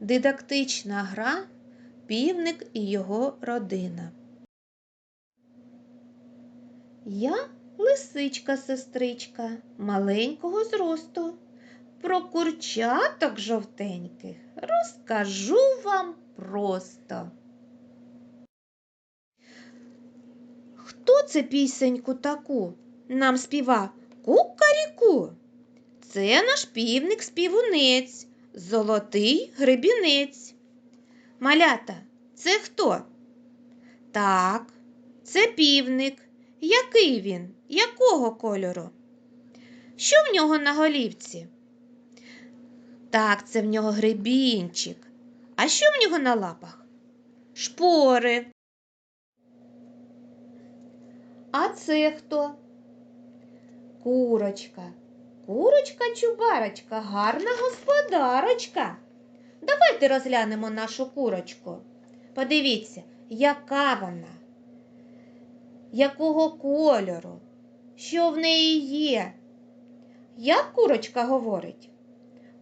Дидактична гра Півник і його родина. Я лисичка сестричка маленького зросту. Про курчаток жовтеньких розкажу вам просто. Хто це пісеньку таку нам співа кукаріку? Це наш півник співунець, золотий гребінець. Малята, це хто? Так, це півник. Який він? Якого кольору? Що в нього на голівці? Так, це в нього гребінчик. А що в нього на лапах? Шпори. А це хто? Курочка. Курочка чубарочка, гарна господарочка. Давайте розглянемо нашу курочку. Подивіться, яка вона, якого кольору, що в неї є. Як курочка говорить?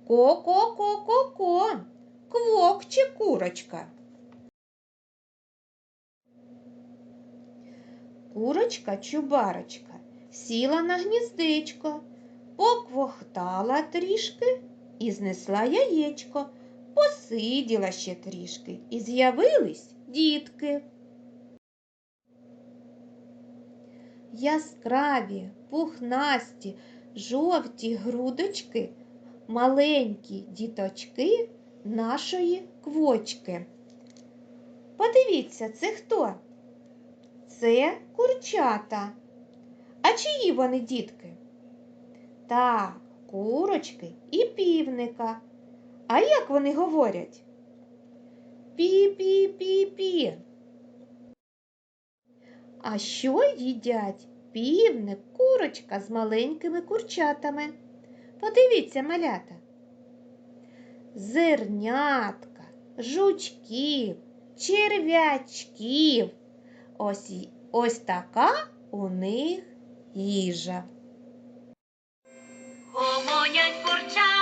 Ко-ко-ко-ко-ко, квокче курочка. Курочка чубарочка сіла на гніздечко, поквохтала трішки і знесла яєчко, посиділа ще трішки і з'явились дітки. Яскраві, пухнасті, жовті грудочки, маленькі діточки нашої квочки. Подивіться, це хто? Це курчата. А чиї вони дітки? Так, курочки і півника. А як вони говорять? Пі-пі-пі-пі. А що їдять півник, курочка з маленькими курчатами? Подивіться, малята. Зернятка, жучків, черв'ячків. Ось, ось така у них їжа. Гомонять курчата